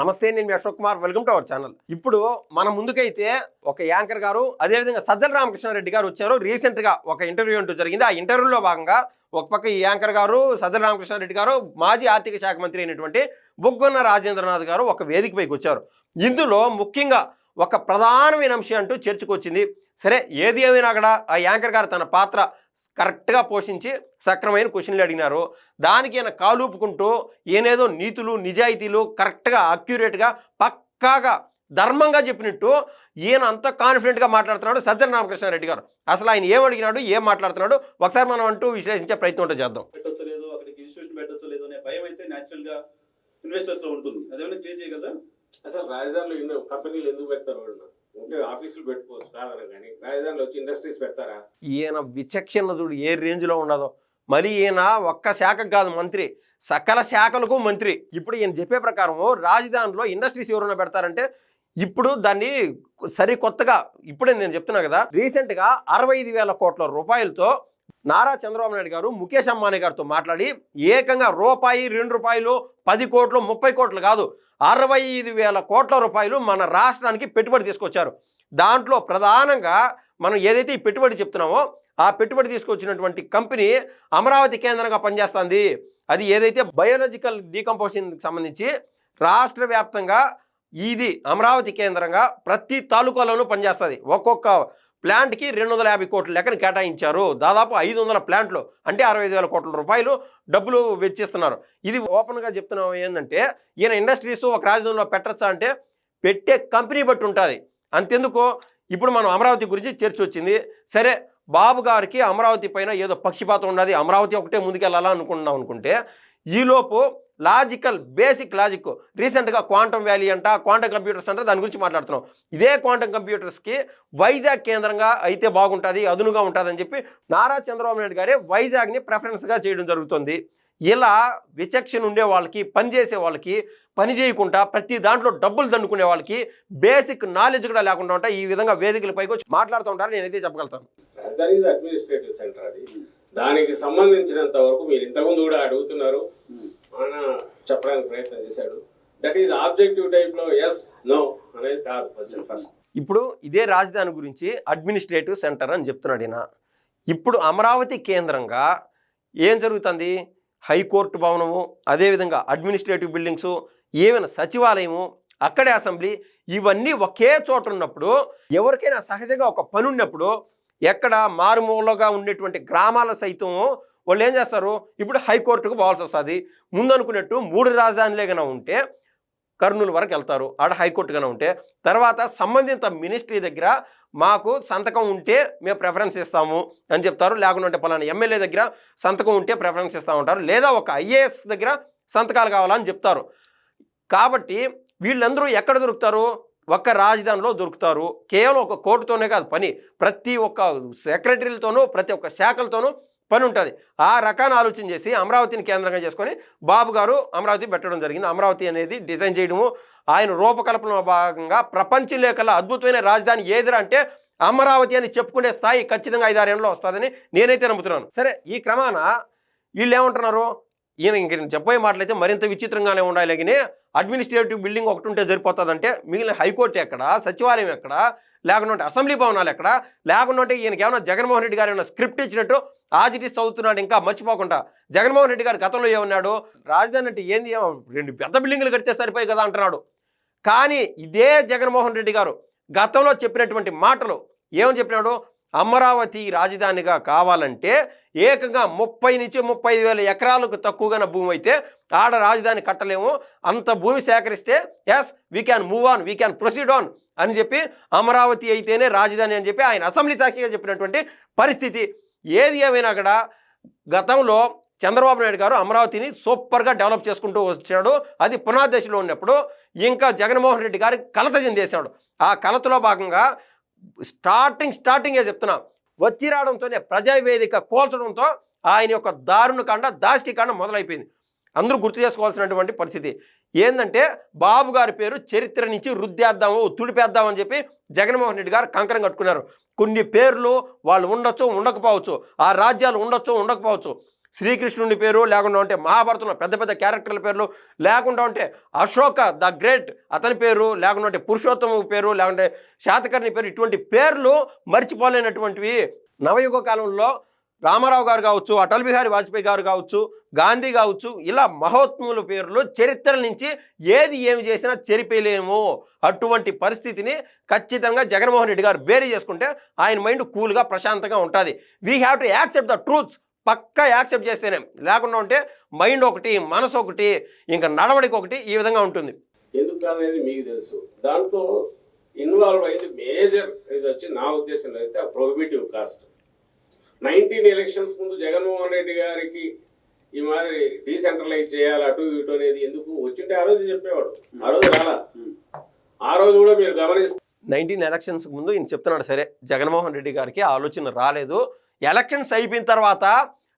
నమస్తే నేను Ashok Kumar. Welcome to our channel. ఇప్పుడు మన ముందుకైతే ఒక యాంకర్ గారు అదేవిధంగా సజ్జల రామకృష్ణారెడ్డి గారు వచ్చారు. రీసెంట్గా ఒక ఇంటర్వ్యూ అంటూ జరిగింది. ఆ ఇంటర్వ్యూలో భాగంగా ఒక పక్క ఈ యాంకర్ గారు సజ్జల రామకృష్ణారెడ్డి గారు మాజీ ఆర్థిక శాఖ మంత్రి అయినటువంటి బుగ్గన్న రాజేంద్రనాథ్ గారు ఒక వేదికపైకి వచ్చారు. ఇందులో ముఖ్యంగా ఒక ప్రధానమైన అంశం అంటూ చర్చకొచ్చింది. సరే ఏది ఏమైనా అక్కడ ఆ యాంకర్ గారు తన పాత్ర కరెక్ట్గా పోషించి సక్రమైన క్వశ్చన్లు అడిగినారు. దానికి ఈయన కాలూపుకుంటూ ఏనేదో నీతులు నిజాయితీలు కరెక్ట్గా అక్యురేట్గా పక్కాగా ధర్మంగా చెప్పినట్టు ఈయన అంత కాన్ఫిడెంట్గా మాట్లాడుతున్నాడు సజ్జన రామకృష్ణారెడ్డి గారు. అసలు ఆయన ఏం అడిగినాడు ఏం మాట్లాడుతున్నాడు ఒకసారి మనం అంటూ విశ్లేషించే ప్రయత్నం ఉంటే చేద్దాం. పెట్టచ్చు లేదు అక్కడికి ఇన్స్టిట్యూషన్ పెట్టచ్చు లేదు అనే భయం అయితే న్యాచురల్ ఇన్వెస్టర్స్లో ఉంటుంది. అదేమైనా క్లియర్ చేయగలరా? అసలు రాజధానిలో ఎన్నో కంపెనీలు ఎందుకు పెడతారు వాళ్ళు? ఉంటే ఆఫీసులు పెట్టుకోవచ్చు కాదన కానీ రాజధానిలో వచ్చి ఇండస్ట్రీస్ పెడతారా? ఈయన విచక్షణ చూడు ఏ రేంజ్లో ఉండదో మరి ఈయన ఒక్క శాఖకు కాదు మంత్రి. సకల శాఖలకు మంత్రి. ఇప్పుడు ఈయన చెప్పే ప్రకారం రాజధానిలో ఇండస్ట్రీస్ ఎవరైనా పెడతారంటే ఇప్పుడు దాన్ని సరికొత్తగా ఇప్పుడే నేను చెప్తున్నా కదా రీసెంట్గా అరవై ఐదు వేల కోట్ల రూపాయలతో నారా చంద్రబాబు నాయుడు గారు ముఖేష్ అంబానీ గారితో మాట్లాడి ఏకంగా రూపాయి రెండు రూపాయలు పది కోట్లు ముప్పై కోట్లు కాదు అరవై ఐదు వేల కోట్ల రూపాయలు మన రాష్ట్రానికి పెట్టుబడి తీసుకొచ్చారు. దాంట్లో ప్రధానంగా మనం ఏదైతే ఈ పెట్టుబడి చెప్తున్నామో ఆ పెట్టుబడి తీసుకొచ్చినటువంటి కంపెనీ అమరావతి కేంద్రంగా పనిచేస్తుంది. అది ఏదైతే బయోలాజికల్ డీకంపోజిషన్కి సంబంధించి రాష్ట్ర వ్యాప్తంగా ఇది అమరావతి కేంద్రంగా ప్రతి తాలూకాలోనూ పనిచేస్తుంది. ఒక్కొక్క ప్లాంట్కి రెండు వందల యాభై కోట్ల లెక్కన కేటాయించారు. దాదాపు ఐదు వందల ప్లాంట్లు అంటే అరవై ఐదు వేల కోట్ల రూపాయలు డబ్బులు వెచ్చిస్తున్నారు. ఇది ఓపెన్గా చెప్తున్నాం ఏంటంటే ఈయన ఇండస్ట్రీస్ ఒక రాజధానిలో పెట్టచ్చా అంటే పెట్టే కంపెనీ బట్టి ఉంటుంది. అంతెందుకు? ఇప్పుడు మనం అమరావతి గురించి చర్చ వచ్చింది. సరే బాబు గారికి అమరావతి పైన ఏదో పక్షిపాతం ఉన్నది. అమరావతి ఒకటే ముందుకెళ్ళాలా అనుకున్నాం అనుకుంటే ఈలోపు లాజికల్ బేసిక్ లాజిక్ రీసెంట్గా క్వాంటమ్ వ్యాలీ అంట క్వాంటమ్ కంప్యూటర్స్ అంట దాని గురించి మాట్లాడుతున్నాం. ఇదే క్వాంటమ్ కంప్యూటర్స్కి వైజాగ్ కేంద్రంగా అయితే బాగుంటుంది అదునుగా ఉంటుందని చెప్పి నారా చంద్రబాబు నాయుడు గారే వైజాగ్ని ప్రెఫరెన్స్గా చేయడం జరుగుతుంది. ఇలా విచక్షణ ఉండే వాళ్ళకి పనిచేసే వాళ్ళకి పని చేయకుండా ప్రతి దాంట్లో డబ్బులు దండుకునే వాళ్ళకి బేసిక్ నాలెడ్జ్ కూడా లేకుండా ఉంటా ఈ విధంగా వేదికల పైకి వచ్చి మాట్లాడుతూ ఉంటారు. నేనైతే చెప్పగలుగుతాను. అడ్మినిస్ట్రేటివ్ సెంటర్ అది. దానికి సంబంధించినంత వరకు మీరు ఇంతకుముందు కూడా అడుగుతున్నారు. ఆయన చెప్పడానికి ప్రయత్నం చేశాడు. దట్ ఈస్ ఆబ్జెక్టివ్ టైప్లో ఎస్ నో అనేది కాదు క్వశ్చన్ ఫస్ట్ ఇప్పుడు ఇదే రాజధాని గురించి అడ్మినిస్ట్రేటివ్ సెంటర్ అని చెప్తున్నాడు ఈయన. ఇప్పుడు అమరావతి కేంద్రంగా ఏం జరుగుతుంది? హైకోర్టు భవనము అదేవిధంగా అడ్మినిస్ట్రేటివ్ బిల్డింగ్స్ ఏమైనా సచివాలయము అక్కడే అసెంబ్లీ ఇవన్నీ ఒకే చోట ఉన్నప్పుడు ఎవరికైనా సహజంగా ఒక పని ఉన్నప్పుడు ఎక్కడ మారుమూలగా ఉండేటువంటి గ్రామాల సైతం వాళ్ళు ఏం చేస్తారు? ఇప్పుడు హైకోర్టుకు పోవాల్సి వస్తుంది. ముందు అనుకున్నట్టు మూడు రాజధానులే కన్నా ఉంటే కర్నూలు వరకు వెళ్తారు. ఆడ హైకోర్టు ఉంటే. తర్వాత సంబంధిత మినిస్ట్రీ దగ్గర మాకు సంతకం ఉంటే మేము ప్రిఫరెన్స్ ఇస్తాము అని చెప్తారు. లేకుంటే పలానా ఎమ్మెల్యే దగ్గర సంతకం ఉంటే ప్రిఫరెన్స్ ఇస్తూ ఉంటారు. లేదా ఒక ఐఏఎస్ దగ్గర సంతకాలు కావాలని చెప్తారు. కాబట్టి వీళ్ళందరూ ఎక్కడ దొరుకుతారు? ఒక్క రాజధానిలో దొరుకుతారు. కేవలం ఒక కోర్టుతోనే కాదు పని. ప్రతి ఒక్క సెక్రటరీలతోనూ ప్రతి ఒక్క శాఖలతోనూ పని ఉంటుంది ఆ రకాన్ని ఆలోచన చేసి అమరావతిని కేంద్రంగా చేసుకొని బాబు గారు అమరావతి పెట్టడం జరిగింది. అమరావతి అనేది డిజైన్ చేయడము ఆయన రూపకల్పనలో భాగంగా ప్రపంచంలో లేకల్లా అద్భుతమైన రాజధాని ఏదిరా అంటే అమరావతి అని చెప్పుకునే స్థాయి ఖచ్చితంగా ఐదారేళ్ళలో వస్తుందని నేనైతే నమ్ముతున్నాను. సరే ఈ క్రమాన వీళ్ళు ఏమంటున్నారు ఈయన ఇంక నేను చెప్పబోయే మాటలైతే మరింత విచిత్రంగానే ఉండాలి కానీ అడ్మినిస్ట్రేటివ్ బిల్డింగ్ ఒకటి ఉంటే సరిపోతుందంటే మిగిలిన హైకోర్టు ఎక్కడ సచివాలయం ఎక్కడ లేకుంటే అసెంబ్లీ భవనాలు ఎక్కడ లేకుంటే ఈయనకి ఏమైనా జగన్మోహన్ రెడ్డి గారు ఏమైనా స్క్రిప్ట్ ఇచ్చినట్టు ఆజిటిస్ చదువుతున్నాడు ఇంకా మర్చిపోకుండా. జగన్మోహన్ రెడ్డి గారు గతంలో ఏమన్నాడు? రాజధాని అంటే ఏంది? ఏమో రెండు పెద్ద బిల్డింగులు కడితే సరిపోయి కదా అంటున్నాడు. కానీ ఇదే జగన్మోహన్ రెడ్డి గారు గతంలో చెప్పినటువంటి మాటలు ఏమని చెప్పినాడు? అమరావతి రాజధానిగా కావాలంటే ఏకంగా ముప్పై నుంచి ముప్పై వేల ఎకరాలకు తక్కువగా భూమి అయితే ఆడ రాజధాని కట్టలేము. అంత భూమి సేకరిస్తే yes we can move on we can proceed on అని చెప్పి అమరావతి అయితేనే రాజధాని అని చెప్పి ఆయన అసెంబ్లీ సాక్షిగా చెప్పినటువంటి పరిస్థితి. ఏది ఏమైనా అక్కడ గతంలో చంద్రబాబు నాయుడు గారు అమరావతిని సూపర్గా డెవలప్ చేసుకుంటూ వచ్చాడు. అది పునాదశలో ఉన్నప్పుడు ఇంకా జగన్మోహన్ రెడ్డి గారి కలత చెందేశాడు. ఆ కలతలో భాగంగా స్టార్టింగ్ స్టార్టింగే చెప్తున్నా. వచ్చి రావడంతోనే ప్రజావేదిక కోల్చడంతో ఆయన యొక్క దారుణ కాండ దాష్టికాండ మొదలైపోయింది. అందరూ గుర్తు చేసుకోవాల్సినటువంటి పరిస్థితి. ఏంటంటే బాబు గారి పేరు చరిత్ర నుంచి రుద్దేద్దాము తుడిపేద్దామని చెప్పి జగన్మోహన్ రెడ్డి గారు కంకరం కట్టుకున్నారు. కొన్ని పేర్లు వాళ్ళు ఉండొచ్చు ఉండకపోవచ్చు. ఆ రాజ్యాలు ఉండొచ్చు ఉండకపోవచ్చు. శ్రీకృష్ణుని పేరు లేకుండా ఉంటే మహాభారతంలో పెద్ద పెద్ద క్యారెక్టర్ల పేర్లు లేకుండా ఉంటే అశోక ద గ్రేట్ అతని పేరు లేకుండా ఉంటే పురుషోత్తమ పేరు లేకుంటే శాతకర్ణి పేరు ఇటువంటి పేర్లు మర్చిపోలేనటువంటివి నవయుగ కాలంలో రామారావు గారు కావచ్చు అటల్ బిహారీ వాజ్పేయి గారు కావచ్చు గాంధీ కావచ్చు ఇలా మహోత్ముల పేర్లు చరిత్ర నుంచి ఏది ఏమి చేసినా చెరిపేయలేము. అటువంటి పరిస్థితిని ఖచ్చితంగా జగన్మోహన్ రెడ్డి గారు బేరీ చేసుకుంటే ఆయన మైండ్ కూల్గా ప్రశాంతంగా ఉంటుంది. We have to accept the truths Pakka accept చేస్తేనే. లేకుండా ఉంటే మైండ్ ఒకటి మనసు ఒకటి ఇంకా నడవడికి ఒకటి ఈ విధంగా ఉంటుంది. ఎందుకు అనేది మీకు తెలుసు. దాంట్లో ఇన్వాల్వ్ అయింది మేజర్ ఇది వచ్చి నా ఉద్దేశంలో అయితే ఆ ప్రొహిబిటివ్ కాస్ట్ నైన్టీన్ ఎలక్షన్స్ ముందు జగన్మోహన్ రెడ్డి గారికి ఈ మాదిరి డీసెంట్రలైజ్ చేయాలి అటు ఇటు అనేది ఎందుకు? వచ్చింటే ఆ రోజు చెప్పేవాడు. ఆ రోజు రాలా. ఆ రోజు కూడా మీరు గమనిస్తే నైన్టీన్ ఎలక్షన్స్ ముందు ఈయన చెప్తున్నాడు సరే జగన్మోహన్ రెడ్డి గారికి ఆలోచన రాలేదు. ఎలక్షన్స్ అయిపోయిన తర్వాత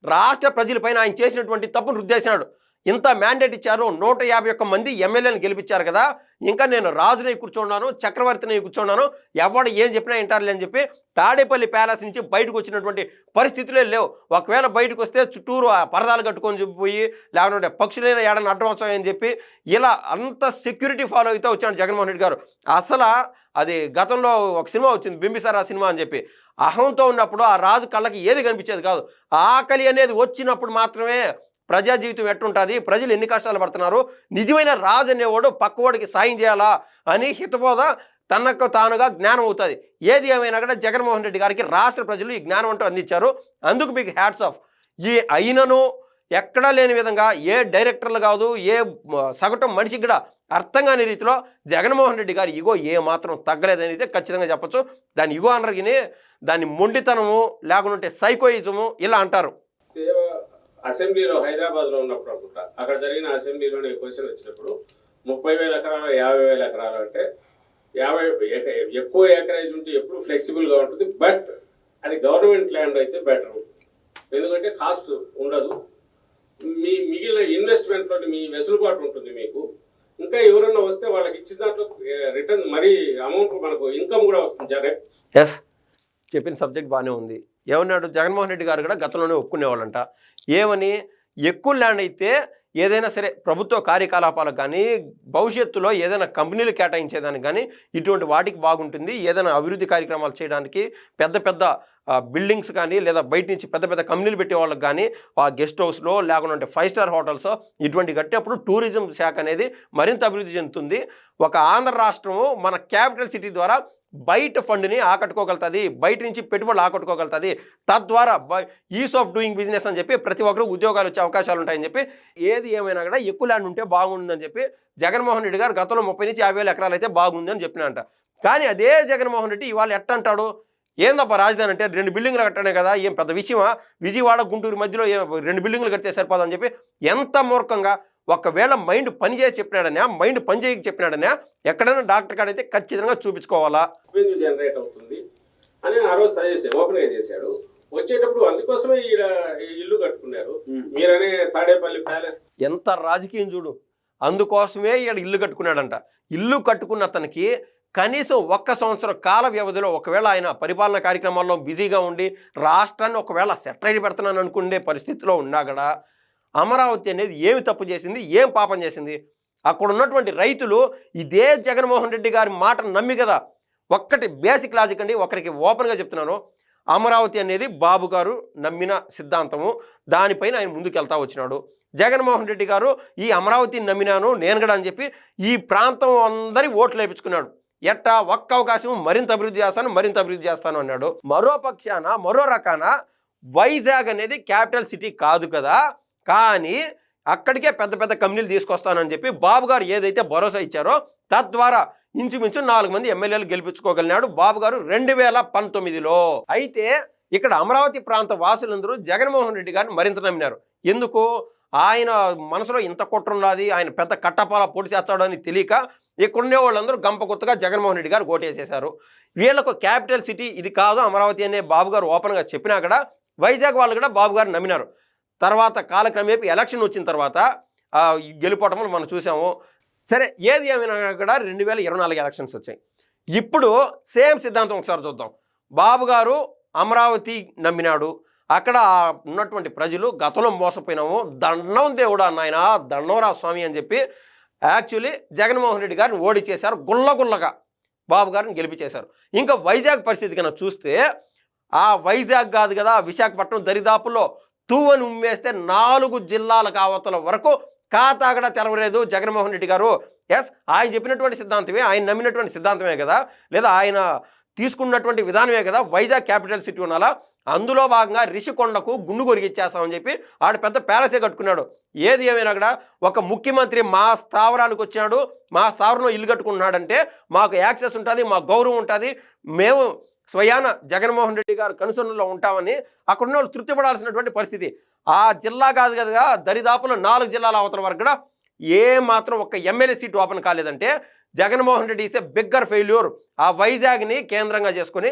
రాష్ట్ర ప్రజలపైన ఆయన చేసినటువంటి తప్పును రుద్దేశాడు. ఇంత మ్యాండేట్ ఇచ్చారు. నూట యాభై ఒక్క మంది ఎమ్మెల్యేలను గెలిపించారు కదా. ఇంకా నేను రాజునై కూర్చున్నాను చక్రవర్తిని కూర్చున్నాను. ఎవడు ఏం చెప్పినా వింటారులే అని చెప్పి తాడేపల్లి ప్యాలెస్ నుంచి బయటకు వచ్చినటువంటి పరిస్థితులే లేవు. ఒకవేళ బయటకు వస్తే చుట్టూరు ఆ పరదాలు కట్టుకొని చెప్పిపోయి లేకుంటే పక్షులైన ఏడని అడ్డం వచ్చాయని చెప్పి ఇలా అంత సెక్యూరిటీ ఫాలో అయితే వచ్చాడు జగన్మోహన్ రెడ్డి గారు. అసలు అది గతంలో ఒక సినిమా వచ్చింది బింబిసారా సినిమా అని చెప్పి. అహంతో ఉన్నప్పుడు ఆ రాజు కళ్ళకి ఏది కనిపించేది కాదు. ఆకలి అనేది వచ్చినప్పుడు మాత్రమే ప్రజా జీవితం ఎట్టుంటుంది? ప్రజలు ఎన్ని కష్టాలు పడుతున్నారు? నిజమైన రాజు అనేవాడు పక్కవాడికి సాయం చేయాలా అని హితబోధ తనకు తానుగా జ్ఞానం అవుతుంది. ఏది ఏమైనా కూడా జగన్మోహన్ రెడ్డి గారికి రాష్ట్ర ప్రజలు ఈ జ్ఞానం అంటూ అందించారు. అందుకు మీకు హ్యాట్స్ ఆఫ్ ఈ అయినను ఎక్కడా లేని విధంగా ఏ డైరెక్టర్లు కాదు ఏ సగటు మనిషికి కూడా అర్థం కాని రీతిలో జగన్మోహన్ రెడ్డి గారి ఇగో ఏ మాత్రం తగ్గలేదని అయితే ఖచ్చితంగా చెప్పొచ్చు. దాని ఇగో అనరగిని దాన్ని మొండితనము లేకుంటే సైకోయిజము ఇలా అంటారు. అసెంబ్లీలో హైదరాబాద్లో ఉన్నప్పుడు అనుకుంటా. అక్కడ జరిగిన అసెంబ్లీలోనే క్వశ్చన్ వచ్చినప్పుడు ముప్పై వేల ఎకరాలు యాభై వేల ఎకరాలు అంటే యాభై ఎక- ఎక్కువ ఎకరేజ్ ఉంటే ఎప్పుడు ఫ్లెక్సిబుల్గా ఉంటుంది బట్ అది గవర్నమెంట్ ల్యాండ్ అయితే బెటర్ ఎందుకంటే కాస్ట్ ఉండదు. మీ మిగిలిన ఇన్వెస్ట్మెంట్లో మీ వెసులుబాటు ఉంటుంది మీకు. ఇంకా ఎవరైనా వస్తే వాళ్ళకి ఇచ్చిన దాంట్లో రిటర్న్ మరీ అమౌంట్ మనకు ఇన్కమ్ కూడా వస్తుంది. జరే ఎస్ చెప్పిన సబ్జెక్ట్ బాగానే ఉంది. ఏమన్నాడు జగన్మోహన్ రెడ్డి గారు కూడా గతంలోనే ఒప్పుకునేవాళ్ళంట. ఏమని? ఎక్కువ ల్యాండ్ అయితే ఏదైనా సరే ప్రభుత్వ కార్యకలాపాలకు కానీ భవిష్యత్తులో ఏదైనా కంపెనీలు కేటాయించేదానికి కానీ ఇటువంటి వాటికి బాగుంటుంది. ఏదైనా అభివృద్ధి కార్యక్రమాలు చేయడానికి పెద్ద పెద్ద బిల్డింగ్స్ కానీ లేదా బయట నుంచి పెద్ద పెద్ద కంపెనీలు పెట్టే వాళ్ళకి కానీ ఆ గెస్ట్ హౌస్లో లేకుంటే ఫైవ్ స్టార్ హోటల్స్ ఇటువంటి కట్టినప్పుడు టూరిజం శాఖ అనేది మరింత అభివృద్ధి చెందుతుంది. ఒక ఆంధ్ర రాష్ట్రము మన క్యాపిటల్ సిటీ ద్వారా బయట ఫండ్ని ఆకట్టుకోగలుగుతుంది బయట నుంచి పెట్టుబడులు ఆకట్టుకోగలుగుతుంది. తద్వారా ఈజ్ ఆఫ్ డూయింగ్ బిజినెస్ అని చెప్పి ప్రతి ఒక్కరు ఉద్యోగాలు వచ్చే అవకాశాలు ఉంటాయని చెప్పి ఏది ఏమైనా కూడా ఎక్కువ ల్యాండ్ ఉంటే బాగుంటుందని చెప్పి జగన్మోహన్ రెడ్డి గారు గతంలో ముప్పై నుంచి యాభై వేల ఎకరాలు అయితే బాగుందని చెప్పినంట. కానీ అదే జగన్మోహన్ రెడ్డి ఇవాళ ఎట్ట అంటాడు ఏందబ్బా రాజధాని అంటే రెండు బిల్డింగ్లు కట్టనే కదా ఏం పెద్ద విషయమా? విజయవాడ గుంటూరు మధ్యలో రెండు బిల్డింగ్లు కడితే సరిపోదని చెప్పి ఎంత మూర్ఖంగా ఒకవేళ మైండ్ పని చేసి చెప్పినాడనే మైండ్ పని చేయక చెప్పినాడనే ఎక్కడైనా డాక్టర్ కాడైతే ఖచ్చితంగా చూపించుకోవాలా? జనరేట్ అవుతుంది అని ఆ రోజు సజెస్ట్ ఓపెన్గా చేశాడు. వచ్చేటప్పుడు అందుకోసమే ఈడ ఈ ఇల్లు కట్టుకున్నారు. మీరనే తాడేపల్లి ప్యాలెస్. ఎంత రాజకీయం చూడు. అందుకోసమే ఇక్కడ ఇల్లు కట్టుకున్నాడంట. ఇల్లు కట్టుకున్న అతనికి కనీసం ఒక్క సంవత్సరం కాల వ్యవధిలో ఒకవేళ ఆయన పరిపాలన కార్యక్రమాల్లో బిజీగా ఉండి రాష్ట్రాన్ని ఒకవేళ సెటరైట్ పెడుతున్నాను అనుకునే పరిస్థితిలో ఉన్నా కూడా అమరావతి అనేది ఏమి తప్పు చేసింది ఏం పాపం చేసింది? అక్కడ ఉన్నటువంటి రైతులు ఇదే జగన్మోహన్ రెడ్డి గారి మాట నమ్మి కదా. ఒక్కటి బేసిక్ లాజిక్ అండి ఒకరికి ఓపెన్గా చెప్తున్నాను. అమరావతి అనేది బాబు గారు నమ్మిన సిద్ధాంతము. దానిపైన ఆయన ముందుకెళ్తా వచ్చినాడు. జగన్మోహన్ రెడ్డి గారు ఈ అమరావతిని నమ్మినాను నేను కూడా అని చెప్పి ఈ ప్రాంతం అందరి ఓట్లు వేయించుకున్నాడు ఎట్టా ఒక్క అవకాశం మరింత అభివృద్ధి చేస్తాను మరింత అభివృద్ధి చేస్తాను అన్నాడు. మరో పక్షాన మరో రకాన వైజాగ్ అనేది క్యాపిటల్ సిటీ కాదు కదా. కానీ అక్కడికే పెద్ద పెద్ద కంపెనీలు తీసుకొస్తానని చెప్పి బాబు గారు ఏదైతే భరోసా ఇచ్చారో తద్వారా ఇంచుమించు నాలుగు మంది ఎమ్మెల్యేలు గెలిపించుకోగలిగినాడు బాబు గారు రెండు వేల పంతొమ్మిదిలో. అయితే ఇక్కడ అమరావతి ప్రాంత వాసులందరూ జగన్మోహన్ రెడ్డి గారిని మరింత నమ్మినారు. ఎందుకు? ఆయన మనసులో ఇంత కుట్రున్నది ఆయన పెద్ద కట్టపాల పొడి చేస్తాడని తెలియక ఇక్కడుండే వాళ్ళందరూ గంప కొత్తగా జగన్మోహన్ రెడ్డి గారు ఓటేసేశారు. వీళ్ళకు క్యాపిటల్ సిటీ ఇది కాదు అమరావతి అనే బాబు గారు ఓపెన్గా చెప్పినా కూడా వైజాగ్ వాళ్ళు కూడా బాబు గారు నమ్మినారు. తర్వాత కాలక్రమేపీ ఎలక్షన్ వచ్చిన తర్వాత గెలుపోవటం మనం చూసాము. సరే ఏది ఏమైనా కూడా రెండు వేల ఇరవై నాలుగు ఎలక్షన్స్ వచ్చాయి. ఇప్పుడు సేమ్ సిద్ధాంతం ఒకసారి చూద్దాం. బాబు గారు అమరావతి నమ్మినాడు. అక్కడ ఉన్నటువంటి ప్రజలు గతంలో మోసపోయినాము. దండం దేవుడా నాయన దండంరా స్వామి అని చెప్పి యాక్చువల్లీ జగన్మోహన్ రెడ్డి గారిని ఓడి చేశారు. గుల్లగుల్లగా బాబు గారిని గెలిపించేశారు. ఇంకా వైజాగ్ పరిస్థితి కన్నా చూస్తే ఆ వైజాగ్ కాదు కదా విశాఖపట్నం దరిదాపుల్లో తూవని ఉమ్మేస్తే నాలుగు జిల్లాల కావతల వరకు కాతాగడ తెరవలేదు జగన్మోహన్ రెడ్డి గారు. ఎస్ ఆయన చెప్పినటువంటి సిద్ధాంతమే ఆయన నమ్మినటువంటి సిద్ధాంతమే కదా? లేదా ఆయన తీసుకున్నటువంటి విధానమే కదా? వైజాగ్ క్యాపిటల్ సిటీ ఉన్నాలా అందులో భాగంగా రిషికొండకు గుండు కొరిగిచ్చేస్తామని చెప్పి ఆడ పెద్ద ప్యాలెసే కట్టుకున్నాడు. ఏది ఏమైనా కూడా ఒక ముఖ్యమంత్రి మా స్థావరానికి వచ్చినాడు మా స్థావరంలో ఇల్లు కట్టుకున్నాడంటే మాకు యాక్సెస్ ఉంటుంది మా గౌరవం ఉంటుంది. మేము స్వయాన జగన్మోహన్ రెడ్డి గారు కనుసన్నలో ఉంటామని అక్కడ ఉన్న వాళ్ళు తృప్తిపడాల్సినటువంటి పరిస్థితి. ఆ జిల్లా కాదు కదా దరిదాపులో నాలుగు జిల్లాల అవతల వరకు కూడా ఏ మాత్రం ఒక MLA seat open కాలేదంటే Jaganmohan Reddy is the bigger failure. ఆ వైజాగ్ని కేంద్రంగా చేసుకొని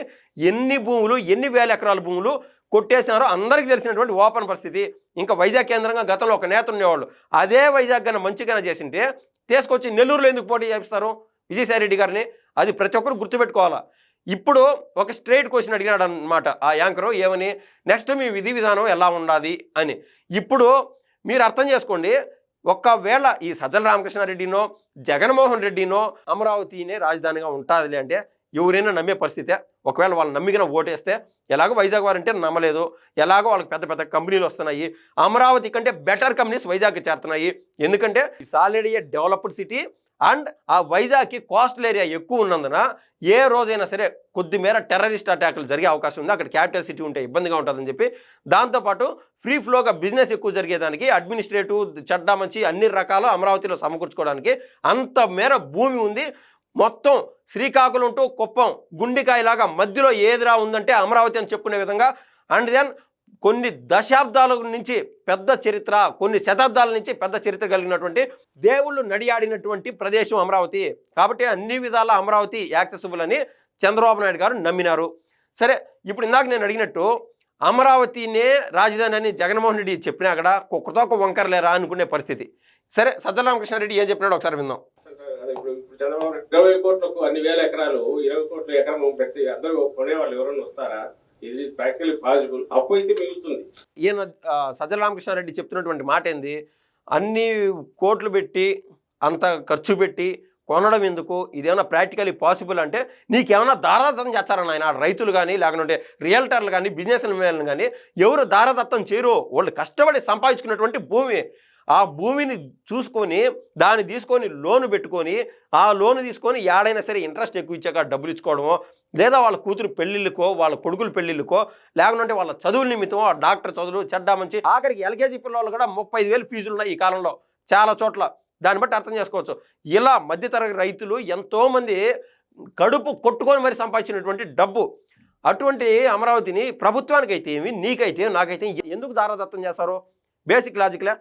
ఎన్ని భూములు ఎన్ని వేల ఎకరాల భూములు కొట్టేసినారో అందరికీ తెలిసినటువంటి ఓపెన్ పరిస్థితి. ఇంకా వైజాగ్ కేంద్రంగా గతంలో ఒక నేత ఉండేవాళ్ళు. అదే వైజాగ్ కన్నా మంచిగానే చేసింటే తీసుకొచ్చి నెల్లూరులో ఎందుకు పోటీ చేపిస్తారు విజయసాయి రెడ్డి గారిని? అది ప్రతి ఒక్కరు గుర్తుపెట్టుకోవాలా. ఇప్పుడు ఒక స్ట్రైట్ క్వశ్చన్ అడిగినాడు అనమాట ఆ యాంకరు ఏమని నెక్స్ట్ మీ విధి విధానం ఎలా ఉండాలి అని. ఇప్పుడు మీరు అర్థం చేసుకోండి ఒక్కవేళ ఈ సజ్జల రామకృష్ణారెడ్డినో జగన్మోహన్ రెడ్డినో అమరావతినే రాజధానిగా ఉంటుంది అంటే ఎవరైనా నమ్మే పరిస్థితే ఒకవేళ వాళ్ళు నమ్మిగిన ఓటేస్తే ఎలాగో వైజాగ్ వారంటే నమ్మలేదు ఎలాగో వాళ్ళకి పెద్ద పెద్ద కంపెనీలు వస్తున్నాయి అమరావతి కంటే బెటర్ కంపెనీస్ వైజాగ్కి చేరుతున్నాయి. ఎందుకంటే it's already a developed city and ఆ వైజాగ్కి కోస్టల్ ఏరియా ఎక్కువ ఉన్నందున ఏ రోజైనా సరే కొద్దిమేర టెర్రరిస్ట్ అటాకులు జరిగే అవకాశం ఉంది. అక్కడ క్యాపిటల్ సిటీ ఉంటే ఇబ్బందిగా ఉంటుందని చెప్పి దాంతోపాటు ఫ్రీ ఫ్లోగా బిజినెస్ ఎక్కువ జరిగేదానికి అడ్మినిస్ట్రేటివ్ చెడ్డ మంచి అన్ని రకాల అమరావతిలో సమకూర్చుకోవడానికి అంత మేర భూమి ఉంది. మొత్తం శ్రీకాకుళం టు కుప్పం గుండికాయలాగా మధ్యలో ఏదిరా ఉందంటే అమరావతి అని చెప్పుకునే విధంగా అండ్ దెన్ కొన్ని దశాబ్దాల నుంచి పెద్ద చరిత్ర కొన్ని శతాబ్దాల నుంచి పెద్ద చరిత్ర కలిగినటువంటి దేవుళ్ళు నడియాడినటువంటి ప్రదేశం అమరావతి. కాబట్టి అన్ని విధాల అమరావతి యాక్సెసిబుల్ అని చంద్రబాబు నాయుడు గారు నమ్మినారు. సరే ఇప్పుడు ఇందాక నేను అడిగినట్టు అమరావతినే రాజధాని అని జగన్మోహన్ రెడ్డి చెప్పినా అక్కడ కుక్కతో ఒక వంకరలేరా అనుకునే పరిస్థితి. సరే సజ్జరామకృష్ణారెడ్డి ఏం చెప్పినాడు ఒకసారి విందాం. చంద్రబాబు ఇరవై కోట్లకు అన్ని వేల ఎకరాలు ఇరవై కోట్ల ఎకరం పెడితే అందరూ కొనేవాళ్ళు ఎవరైనా వస్తారా? ఇది ప్రాక్టికల్ పాసిబుల్ అప్పు అయితే మిగులుతుంది. ఈయన సజ్జల రామకృష్ణారెడ్డి చెప్తున్నటువంటి మాట ఏంది? అన్ని కోట్లు పెట్టి అంత ఖర్చు పెట్టి కొనడం ఎందుకు? ఇదేమైనా ప్రాక్టికలీ పాసిబుల్ అంటే నీకేమైనా దారాదత్తం చేస్తారని ఆయన రైతులు కానీ లేకుంటే రియల్టర్లు కానీ బిజినెస్ మెన్లు కానీ ఎవరు దారాదత్తం చేయరు వాళ్ళు కష్టపడి సంపాదించుకున్నటువంటి భూమి ఆ భూమిని చూసుకొని దాన్ని తీసుకొని లోను పెట్టుకొని ఆ లోను తీసుకొని ఏడైనా సరే ఇంట్రెస్ట్ ఎక్కువ ఇచ్చాక డబ్బులు ఇచ్చుకోవడమో లేదా వాళ్ళ కూతురు పెళ్ళిళ్ళకో వాళ్ళ కొడుకుల పెళ్ళిళ్ళకో లేకుంటే వాళ్ళ చదువుల నిమిత్తం ఆ డాక్టర్ చదువులు చెడ్డా మంచి ఆఖరికి ఎల్కేజీ పిల్లలు కూడా ముప్పై ఐదు వేలు ఫీజులు ఉన్నాయి ఈ కాలంలో చాలా చోట్ల. దాన్ని బట్టి అర్థం చేసుకోవచ్చు. ఇలా మధ్యతరగతి రైతులు ఎంతోమంది కడుపు కొట్టుకొని మరి సంపాదించినటువంటి డబ్బు. అటువంటి అమరావతిని ప్రభుత్వానికి అయితే ఏమి నీకైతే నాకైతే ఎందుకు దారాదత్తం చేస్తారు? బేసిక్ లాజిక్లే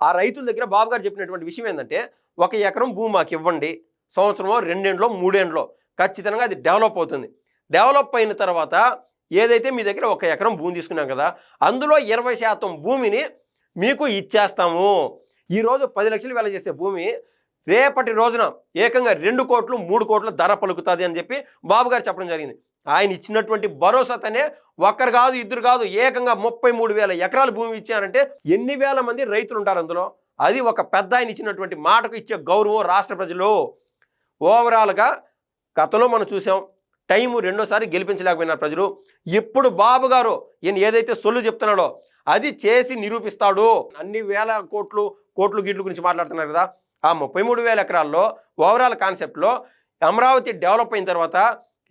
ఆ రైతుల దగ్గర బాబు గారు చెప్పినటువంటి విషయం ఏంటంటే ఒక ఎకరం భూమి మాకు ఇవ్వండి సంవత్సరమో రెండేండ్లో మూడేండ్లో ఖచ్చితంగా అది డెవలప్ అవుతుంది. డెవలప్ అయిన తర్వాత ఏదైతే మీ దగ్గర ఒక ఎకరం భూమి తీసుకున్నాం కదా అందులో ఇరవై శాతం భూమిని మీకు ఇచ్చేస్తాము. ఈరోజు పది లక్షలు వేల చేసే భూమి రేపటి రోజున ఏకంగా రెండు కోట్లు మూడు కోట్ల ధర పలుకుతుంది అని చెప్పి బాబు గారు చెప్పడం జరిగింది. ఆయన ఇచ్చినటువంటి భరోసాతోనే ఒక్కరు కాదు ఇద్దరు కాదు ఏకంగా ముప్పై మూడు వేల ఎకరాల భూమి ఇచ్చారంటే ఎన్ని వేల మంది రైతులు ఉంటారు అందులో? అది ఒక పెద్ద ఆయన ఇచ్చినటువంటి మాటకు ఇచ్చే గౌరవం రాష్ట్ర ప్రజలు. ఓవరాల్గా గతంలో మనం చూసాం టైము రెండోసారి గెలిపించలేకపోయినారు ప్రజలు. ఇప్పుడు బాబు గారు ఈయన ఏదైతే సొల్లు చెప్తున్నాడో అది చేసి నిరూపిస్తాడు. అన్ని వేల కోట్లు కోట్లు గిట్లు గురించి మాట్లాడుతున్నారు కదా. ఆ ముప్పై మూడు వేల ఎకరాల్లో ఓవరాల్ కాన్సెప్ట్లో అమరావతి డెవలప్ అయిన తర్వాత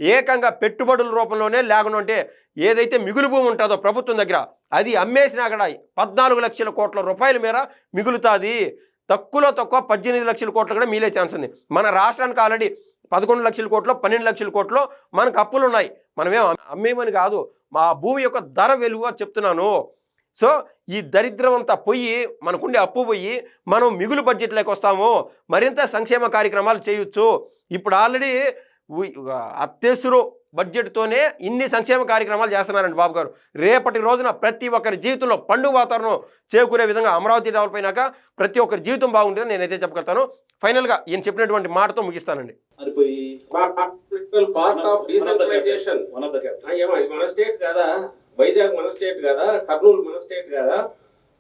ఏకంగా పెట్టుబడుల రూపంలోనే లేకుంటే ఏదైతే మిగులు భూమి ఉంటుందో ప్రభుత్వం దగ్గర అది అమ్మేసినా కూడా పద్నాలుగు లక్షల కోట్ల రూపాయల మేర మిగులుతుంది. తక్కువలో తక్కువ పద్దెనిమిది లక్షల కోట్లు కూడా మీలే ఛాన్స్ ఉంది. మన రాష్ట్రానికి ఆల్రెడీ పదకొండు లక్షల కోట్లు పన్నెండు లక్షల కోట్లు మనకు అప్పులు ఉన్నాయి. మనమేం అమ్మేమని కాదు మా భూమి యొక్క ధర వెలుగు చెప్తున్నాను. సో ఈ దరిద్రం అంతా పోయి మనకుండే అప్పు పోయి మనం మిగులు బడ్జెట్లోకి వస్తాము. మరింత సంక్షేమ కార్యక్రమాలు చేయొచ్చు. ఇప్పుడు ఆల్రెడీ అత్యవసర బడ్జెట్తోనే ఇన్ని సంక్షేమ కార్యక్రమాలు చేస్తున్నారండి బాబు గారు రేపటి రోజున ప్రతి ఒక్కరి జీవితంలో పండుగ వాతావరణం చేకూరే విధంగా అమరావతి డెవలప్ అయినాక ప్రతి ఒక్కరి జీవితం బాగుంటుందని నేనైతే చెప్పగలుగుతాను. ఫైనల్గా ఈయన చెప్పినటువంటి మాటతో ముగిస్తానండి. మరి పోయి part of One of the decentralisation. One of the capital ఏమో ఇది మన స్టేట్ కదా? వైజాగ్ మన స్టేట్ కదా? కర్నూలు మన స్టేట్ కదా?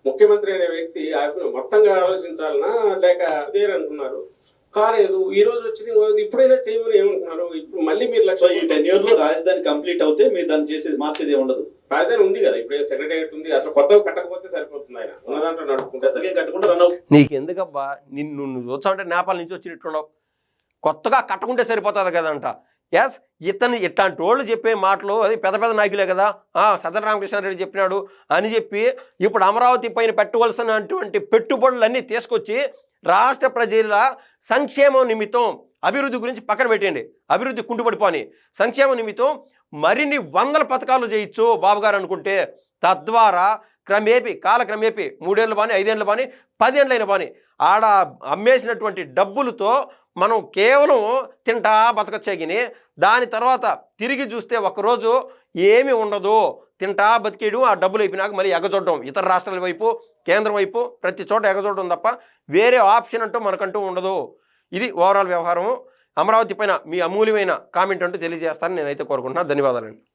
ముఖ్యమంత్రి అనే వ్యక్తి ఆ- మొత్తంగా ఆలోచించాలనా లేక అదే అనుకున్నారు. కాలేదు. ఈ రోజు వచ్చింది ఇప్పుడైనా చేయమని ఏమంటున్నారు? ఇప్పుడు మళ్ళీ మీరు సో ఈ టెన్ ఇయర్లో రాజధాని కంప్లీట్ అవుతే మీరు దాన్ని చేసేది మార్చేది ఉండదు. రాజధాని ఉంది కదా ఇప్పుడు సెక్రటరియట్ ఉంది అసలు కొత్తగా కట్టకపోతే సరిపోతుంది ఆయన. ఉన్న దాంట్లో నడుపుకుంటే కట్టుకుంటే రన్ అవుతుంది. నీకు ఎందుకబ్బా? నిన్ను నువ్వు చూసావంటే నేపాల్ నుంచి వచ్చినట్టున్నావు కొత్తగా కట్టుకుంటే సరిపోతుంది కదంట. ఎస్ ఇతను ఇట్లాంటి వాళ్ళు చెప్పే మాటలు అది పెద్ద పెద్ద నాయకులే కదా. ఆ, సజ్జల రామకృష్ణారెడ్డి చెప్పినాడు అని చెప్పి ఇప్పుడు అమరావతి పైన పెట్టవలసినటువంటి పెట్టుబడులన్నీ తీసుకొచ్చి రాష్ట్ర ప్రజల సంక్షేమం నిమిత్తం అభివృద్ధి గురించి పక్కన పెట్టండి అభివృద్ధి కుంటుపడిపోని సంక్షేమ నిమిత్తం మరిన్ని వందల పథకాలు చేయొచ్చు బాబుగారు అనుకుంటే. తద్వారా క్రమేపి కాలక్రమేపి మూడేళ్ళు బాని ఐదేళ్ళు బాని పదేళ్ళైన బాని ఆడ అమ్మేసినటువంటి డబ్బులతో మనం కేవలం తింటా బతకచ్చగిని దాని తర్వాత తిరిగి చూస్తే ఒకరోజు ఏమి ఉండదు. తింటా బతికేయడం ఆ డబ్బులు అయిపోయినాక మళ్ళీ ఎగజొడ్డం. ఇతర రాష్ట్రాల వైపు కేంద్రం వైపు ప్రతి చోట ఎగజొడ్డం తప్ప వేరే ఆప్షన్ అంటూ మనకంటూ ఉండదు. ఇది ఓవరాల్ వ్యవహారము. అమరావతి పైన మీ అమూల్యమైన కామెంట్ అంటూ తెలియజేస్తారని నేనైతే కోరుకుంటున్నాను ధన్యవాదాలండి.